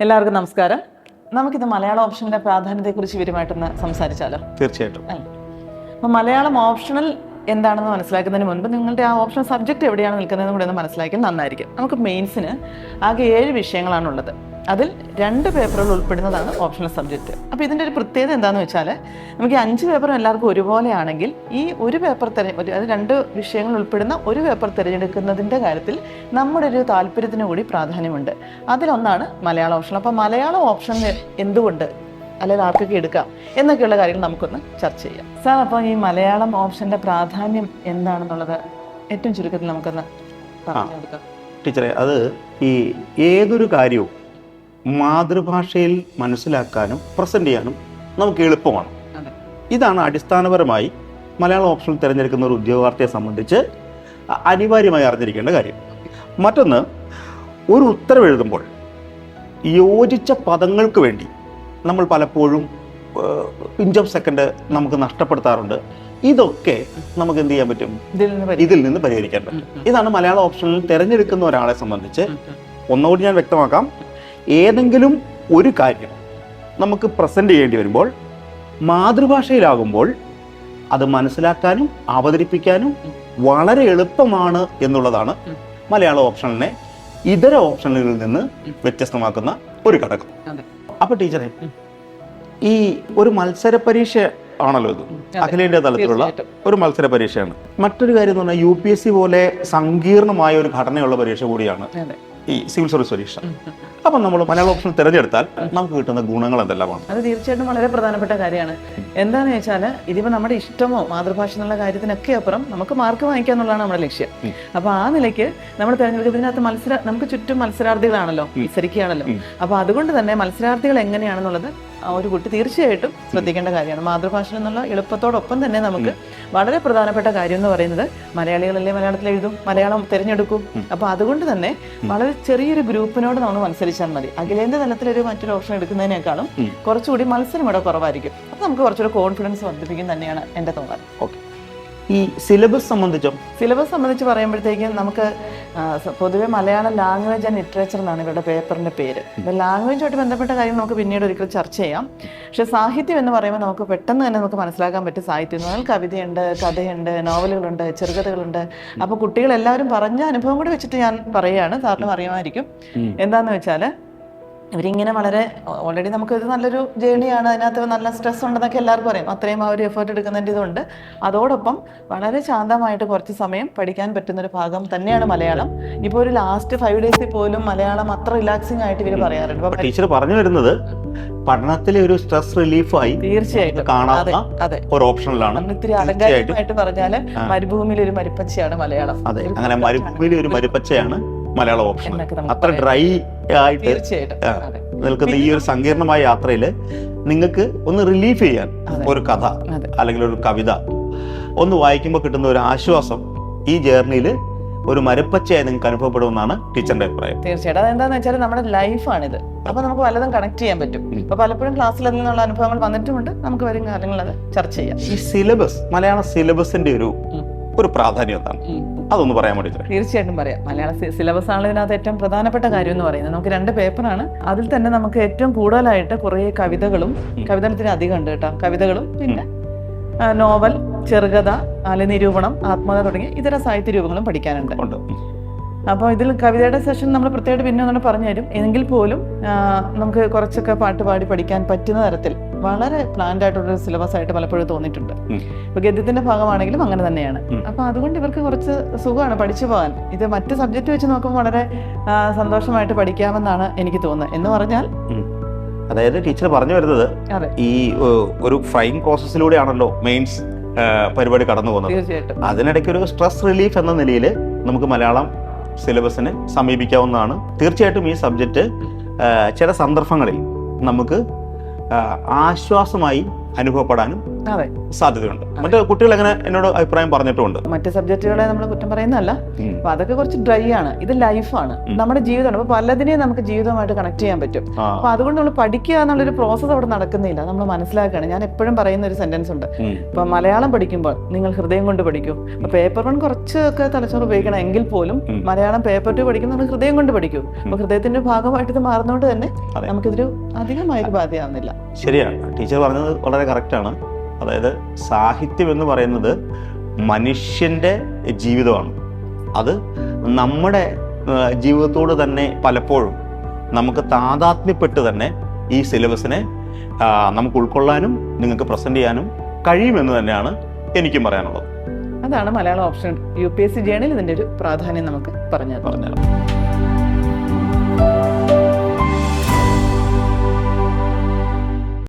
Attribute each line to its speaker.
Speaker 1: എല്ലാവർക്കും നമസ്കാരം. നമുക്കിത് മലയാള ഓപ്ഷന്റെ പ്രാധാന്യത്തെക്കുറിച്ച് വിവരമായിട്ടൊന്ന് സംസാരിച്ചാലോ?
Speaker 2: തീർച്ചയായിട്ടും.
Speaker 1: അല്ലേ അപ്പം മലയാളം ഓപ്ഷണൽ എന്താണെന്ന് മനസ്സിലാക്കുന്നതിന് മുൻപ് നിങ്ങളുടെ ആ ഓപ്ഷൻ സബ്ജക്റ്റ് എവിടെയാണ് നിൽക്കുന്നതെന്ന് കൂടെ ഒന്ന് മനസ്സിലാക്കി നന്നായിരിക്കും. നമുക്ക് മെയിൻസിന് ആകെ ഏഴ് വിഷയങ്ങളാണുള്ളത് അതിൽ രണ്ട് പേപ്പറുകൾ ഉൾപ്പെടുന്നതാണ് ഓപ്ഷണൽ സബ്ജക്റ്റ് അപ്പോൾ ഇതിന്റെ ഒരു പ്രത്യേകത എന്താണെന്ന് വെച്ചാൽ നമുക്ക് ഈ അഞ്ച് പേപ്പറും എല്ലാവർക്കും ഒരുപോലെയാണെങ്കിൽ ഈ ഒരു പേപ്പർ തിര ഒരു അത് രണ്ട് വിഷയങ്ങൾ ഉൾപ്പെടുന്ന ഒരു പേപ്പർ തിരഞ്ഞെടുക്കുന്നതിന്റെ കാര്യത്തിൽ നമ്മുടെ ഒരു താല്പര്യത്തിന് കൂടി പ്രാധാന്യമുണ്ട്. അതിലൊന്നാണ് മലയാളം ഓപ്ഷൻ അപ്പോൾ മലയാളം ഓപ്ഷൻ എന്തുകൊണ്ട് അല്ലെങ്കിൽ ആർക്കൊക്കെ എടുക്കാം എന്നൊക്കെയുള്ള കാര്യങ്ങൾ നമുക്കൊന്ന് ചർച്ച ചെയ്യാം. സാർ അപ്പോൾ ഈ മലയാളം ഓപ്ഷന്റെ പ്രാധാന്യം എന്താണെന്നുള്ളത് ഏറ്റവും ചുരുക്കത്തിൽ നമുക്കൊന്ന് പറഞ്ഞു കൊടുക്കാം.
Speaker 2: ടീച്ചറെ അത് ഈ ഏതൊരു കാര്യവും മാതൃഭാഷയിൽ മനസ്സിലാക്കാനും പ്രസന്റ് ചെയ്യാനും നമുക്ക് എളുപ്പമാണ്. ഇതാണ് അടിസ്ഥാനപരമായി മലയാളം ഓപ്ഷൻ തിരഞ്ഞെടുക്കുന്ന ഒരു ഉദ്യോഗാർത്ഥിയെ സംബന്ധിച്ച് അനിവാര്യമായി അറിഞ്ഞിരിക്കേണ്ട കാര്യം. മറ്റൊന്ന് ഒരു ഉത്തരവെഴുതുമ്പോൾ യോജിച്ച പദങ്ങൾക്ക് വേണ്ടി നമ്മൾ പലപ്പോഴും പിഞ്ച് ഓഫ് സെക്കൻഡ് നമുക്ക് നഷ്ടപ്പെടുത്താറുണ്ട്. ഇതൊക്കെ നമുക്ക് എന്ത് ചെയ്യാൻ പറ്റും?
Speaker 1: ഇതിൽ നിന്ന്
Speaker 2: പരിഹരിക്കാൻ പറ്റും. ഇതാണ് മലയാള ഓപ്ഷനിൽ തിരഞ്ഞെടുക്കുന്ന ഒരാളെ സംബന്ധിച്ച് ഒന്നുകൂടി ഞാൻ വ്യക്തമാക്കാം. ഏതെങ്കിലും ഒരു കാര്യം നമുക്ക് പ്രസന്റ് ചെയ്യേണ്ടി വരുമ്പോൾ മാതൃഭാഷയിലാകുമ്പോൾ അത് മനസ്സിലാക്കാനും അവതരിപ്പിക്കാനും വളരെ എളുപ്പമാണ് എന്നുള്ളതാണ്. മലയാള ഓപ്ഷനിനെ ഇതര ഓപ്ഷനുകളിൽ നിന്ന് വ്യത്യസ്തമാക്കുന്ന ഒരു ഘടകം. അപ്പൊ ടീച്ചറെ ഈ ഒരു മത്സര പരീക്ഷ ആണല്ലോ ഇത്. അഖിലേന്ത്യ തലത്തിലുള്ള ഒരു മത്സര പരീക്ഷയാണ്. മറ്റൊരു കാര്യം എന്ന് പറഞ്ഞാൽ യു പി എസ് സി പോലെ സങ്കീർണമായ ഒരു ഘടനയുള്ള പരീക്ഷ കൂടിയാണ്. ഈ സിവിൽ സർവീസ് പരീക്ഷ. അപ്പം നമ്മൾ മലയാള ഓപ്ഷൻ തിരഞ്ഞെടുത്താൽ നമുക്ക് കിട്ടുന്ന ഗുണങ്ങൾ എന്തെല്ലാമാണ്?
Speaker 1: അത് തീർച്ചയായിട്ടും വളരെ പ്രധാനപ്പെട്ട കാര്യമാണ്. എന്താണെന്ന് വെച്ചാൽ ഇതിപ്പോൾ നമ്മുടെ ഇഷ്ടമോ മാതൃഭാഷ എന്നുള്ള കാര്യത്തിനൊക്കെ അപ്പുറം നമുക്ക് മാർക്ക് വാങ്ങിക്കുക എന്നുള്ളതാണ് നമ്മുടെ ലക്ഷ്യം.
Speaker 2: അപ്പൊ
Speaker 1: അപ്പോൾ ആ നിലയ്ക്ക് നമ്മൾ തിരഞ്ഞെടുക്കുന്നതിനകത്ത് മത്സര നമുക്ക് ചുറ്റും മത്സരാർത്ഥികളാണല്ലോ മത്സരിക്കുകയാണല്ലോ
Speaker 2: അപ്പൊ
Speaker 1: അപ്പോൾ അതുകൊണ്ട് തന്നെ മത്സരാർത്ഥികൾ എങ്ങനെയാണെന്നുള്ളത് ഒരു കുട്ടി തീർച്ചയായിട്ടും ശ്രദ്ധിക്കേണ്ട കാര്യമാണ്. മാതൃഭാഷ എന്നുള്ള എളുപ്പത്തോടൊപ്പം തന്നെ നമുക്ക് വളരെ പ്രധാനപ്പെട്ട കാര്യം എന്ന് പറയുന്നത് മലയാളികളല്ലേ മലയാളത്തിൽ എഴുതും? മലയാളം തിരഞ്ഞെടുക്കും. അപ്പോൾ അതുകൊണ്ട് തന്നെ വളരെ ചെറിയൊരു ഗ്രൂപ്പിനോട് നമ്മൾ മത്സരിച്ചാൽ മതി. അഖിലേന്ത്യാ തലത്തിലൊരു മറ്റൊരു ഓപ്ഷൻ എടുക്കുന്നതിനേക്കാളും. കുറച്ചുകൂടി മത്സരം ഇവിടെ കുറവായിരിക്കും. അപ്പോൾ നമുക്ക് കുറച്ചുകൂടി കോൺഫിഡൻസ് വർദ്ധിപ്പിക്കും തന്നെയാണ് എന്റെ തോന്നൽ.
Speaker 2: ഓക്കെ. ഈ സിലബസ് സംബന്ധിച്ചോ?
Speaker 1: സിലബസ് സംബന്ധിച്ച് പറയുമ്പോഴത്തേക്കും നമുക്ക് പൊതുവെ മലയാളം ലാംഗ്വേജ് ആൻഡ് ലിറ്ററേച്ചർ എന്നാണ് ഇവരുടെ പേപ്പറിന്റെ പേര്. അപ്പോൾ ലാംഗ്വേജുമായിട്ട് ബന്ധപ്പെട്ട കാര്യം നമുക്ക് പിന്നീട് ഒരിക്കൽ ചർച്ച ചെയ്യാം. പക്ഷേ സാഹിത്യം എന്ന് പറയുമ്പോൾ നമുക്ക് പെട്ടെന്ന് തന്നെ നമുക്ക് മനസ്സിലാക്കാൻ പറ്റും സാഹിത്യം എന്ന് പറഞ്ഞാൽ കവിതയുണ്ട് കഥയുണ്ട് നോവലുകളുണ്ട് ചെറുകഥകളുണ്ട്. അപ്പോൾ കുട്ടികളെല്ലാവരും പറഞ്ഞ അനുഭവം കൂടി വെച്ചിട്ട് ഞാൻ പറയുകയാണ്. സാറിന് അറിയുമായിരിക്കും. എന്താണെന്ന് വെച്ചാൽ ഇവരിങ്ങനെ വളരെ ഓൾറെഡി നമുക്ക് ഇത് നല്ലൊരു ജേണിയാണ് അതിനകത്ത് നല്ല സ്ട്രെസ് ഉണ്ടെന്നൊക്കെ എല്ലാവർക്കും അറിയാം. അത്രയും ആ ഒരു എഫേർട്ട് എടുക്കുന്നതിന്റെ ഇതുണ്ട്. അതോടൊപ്പം വളരെ ശാന്തമായിട്ട് കുറച്ച് സമയം പഠിക്കാൻ പറ്റുന്ന ഒരു ഭാഗം തന്നെയാണ് മലയാളം. ഇപ്പോൾ ഒരു ലാസ്റ്റ് ഫൈവ് ഡേയ്സിൽ പോലും മലയാളം അത്ര റിലാക്സിംഗ് ആയിട്ട് ഇവർ പറയാറുണ്ട്.
Speaker 2: ടീച്ചർ പറഞ്ഞു വരുന്നത് പഠനത്തിലെ ഒരു സ്ട്രെസ് റിലീഫായി
Speaker 1: തീർച്ചയായിട്ടും.
Speaker 2: കാണാവുന്ന ഒരു ഓപ്ഷനിലാണ്
Speaker 1: നമ്മൾ ഇത്തിരി
Speaker 2: തീർച്ചയായിട്ടും.
Speaker 1: അലങ്കാരികമായിട്ട് പറഞ്ഞാൽ മരുഭൂമിയിൽ ഒരു മരുപ്പച്ചയാണ് മലയാളം.
Speaker 2: അതെ അങ്ങനെ മരുഭൂമിയിൽ ഒരു മരുപ്പച്ചയാണ് മലയാളം ഓപ്ഷൻ അത്ര ഡ്രൈ ആയിട്ട് നിൽക്കുന്ന ഈ ഒരു സങ്കീർണമായ യാത്രയിൽ നിങ്ങൾക്ക് ഒന്ന് റിലീഫ് ചെയ്യാൻ ഒരു കഥ അല്ലെങ്കിൽ ഒരു കവിത ഒന്ന് വായിക്കുമ്പോൾ കിട്ടുന്ന ഒരു ആശ്വാസം ഈ ജേർണിയിൽ ഒരു മരപ്പച്ചയായി നിങ്ങൾക്ക് അനുഭവപ്പെടുമെന്നാണ് ടീച്ചറിന്റെ അഭിപ്രായം.
Speaker 1: തീർച്ചയായിട്ടും. അതെന്താന്ന് വെച്ചാൽ നമ്മുടെ ലൈഫാണിത്. അപ്പൊ നമുക്ക് പലതും കണക്ട് ചെയ്യാൻ പറ്റും. ഇപ്പൊ പലപ്പോഴും ക്ലാസ്സിൽ അതിൽ നിന്നുള്ള അനുഭവങ്ങൾ വന്നിട്ടുമുണ്ട്. നമുക്ക് വരും കാലങ്ങളിൽ അത് ചർച്ച ചെയ്യാം.
Speaker 2: ഈ സിലബസ് മലയാള സിലബസിന്റെ ഒരു. ഒരു പ്രാധാന്യം എന്താണ്? അതൊന്ന് പറയാൻ വേണ്ടി
Speaker 1: തീർച്ചയായിട്ടും പറയാം. മലയാള സിലബസ് ആണ് ഇതിനകത്ത് ഏറ്റവും പ്രധാനപ്പെട്ട കാര്യം എന്ന് പറയുന്നത്. നമുക്ക് രണ്ട് പേപ്പറാണ് അതിൽ തന്നെ നമുക്ക് ഏറ്റവും കൂടുതലായിട്ട് കുറേ കവിതകളും കവിതത്തിന് അധികം ഉണ്ട് കേട്ടോ. കവിതകളും പിന്നെ നോവൽ ചെറുകഥ അല്ലെ നിരൂപണം ആത്മകഥ തുടങ്ങിയ ഇതര സാഹിത്യ രൂപങ്ങളും പഠിക്കാനുണ്ട്. അപ്പോൾ ഇതിൽ കവിതയുടെ സെഷൻ നമ്മൾ പ്രത്യേകമായിട്ട് പിന്നെ ഒന്നും പറഞ്ഞു തരും. എങ്കിൽ പോലും നമുക്ക് കുറച്ചൊക്കെ പാട്ട് പാടി പഠിക്കാൻ പറ്റുന്ന തരത്തിൽ വളരെ പ്ലാൻഡ് ആയിട്ടുള്ള സിലബസ് ആയിട്ട് പലപ്പോഴും തോന്നിയിട്ടുണ്ട്. ഇപ്പൊ ഗദ്യത്തിന്റെ ഭാഗമാണെങ്കിലും അങ്ങനെ തന്നെയാണ്. അപ്പൊ അതുകൊണ്ട് ഇവർക്ക് കുറച്ച് സുഖമാണ് പഠിച്ചു പോകാൻ. ഇത് മറ്റ് സബ്ജക്റ്റ് വെച്ച് നോക്കുമ്പോൾ വളരെ സന്തോഷമായിട്ട് പഠിക്കാമെന്നാണ് എനിക്ക് തോന്നുന്നത്. എന്ന് പറഞ്ഞാൽ
Speaker 2: അതായത് ടീച്ചർ പറഞ്ഞു വരുന്നത് ഈ ഒരു ഫ്രൈങ് പ്രോസസ്സിലൂടെയാണല്ലോ മെയിൻസ് പരിപാടി കടന്നു പോകുന്നത്. അതിനിടയ്ക്ക് ഒരു സ്ട്രെസ് റിലീഫ് എന്ന നിലയിൽ നമുക്ക് മലയാളം സിലബസിനെ സമീപിക്കാവുന്നതാണ്. തീർച്ചയായിട്ടും ഈ സബ്ജക്റ്റ് ചില സന്ദർഭങ്ങളിൽ നമുക്ക് ആശ്വാസമായി അനുഭവപ്പെടാനും സാധ്യതയുണ്ട്. മറ്റു കുട്ടികൾ എങ്ങനെ എന്നോട് അഭിപ്രായം പറഞ്ഞിട്ടുണ്ട്
Speaker 1: മറ്റ് സബ്ജക്റ്റുകളെ നമ്മൾ കുറ്റം പറയുന്നതല്ല. അപ്പൊ അതൊക്കെ കുറച്ച് ഡ്രൈ ആണ്. ഇത് ലൈഫാണ്. നമ്മുടെ ജീവിതമാണ്. അപ്പൊ പലതിനെയും നമുക്ക് ജീവിതമായിട്ട് കണക്ട് ചെയ്യാൻ പറ്റും. അപ്പൊ അതുകൊണ്ട് നമ്മൾ പഠിക്കുക എന്നുള്ളൊരു പ്രോസസ്സ് അവിടെ നടക്കുന്നില്ല. നമ്മൾ മനസ്സിലാക്കുകയാണ്. ഞാൻ എപ്പോഴും പറയുന്ന ഒരു സെന്റൻസ് ഉണ്ട്. ഇപ്പൊ മലയാളം പഠിക്കുമ്പോൾ നിങ്ങൾ ഹൃദയം കൊണ്ട് പഠിക്കൂ. അപ്പൊ പേപ്പർ വൺ കുറച്ചൊക്കെ തലച്ചോറ് ഉപയോഗിക്കണം എങ്കിൽ പോലും മലയാളം പേപ്പർ ടു പഠിക്കുന്ന നമ്മൾ ഹൃദയം കൊണ്ട് പഠിക്കൂ. അപ്പൊ ഹൃദയത്തിന്റെ ഭാഗമായിട്ട് ഇത് മാറുന്നതുകൊണ്ട് തന്നെ. നമുക്കിതൊരു അധികമായൊരു ബാധയാവുന്നില്ല
Speaker 2: ശരിയാണ്. ടീച്ചർ പറഞ്ഞത് വളരെ കറക്റ്റാണ് അതായത് സാഹിത്യം എന്ന് പറയുന്നത് മനുഷ്യന്റെ ജീവിതമാണ്. അത് നമ്മുടെ ജീവിതത്തോട് തന്നെ പലപ്പോഴും നമുക്ക് താതാത്മ്യപ്പെട്ട് തന്നെ ഈ സിലബസിനെ നമുക്ക് ഉൾക്കൊള്ളാനും നിങ്ങൾക്ക് പ്രസന്റ് ചെയ്യാനും കഴിയുമെന്ന് തന്നെയാണ് എനിക്കും പറയാനുള്ളത്.
Speaker 1: അതാണ് Malayalam option. U P S C ജേണിൽ ഇതിന്റെ ഒരു പ്രാധാന്യം നമുക്ക് പറഞ്ഞു
Speaker 2: പറഞ്ഞത്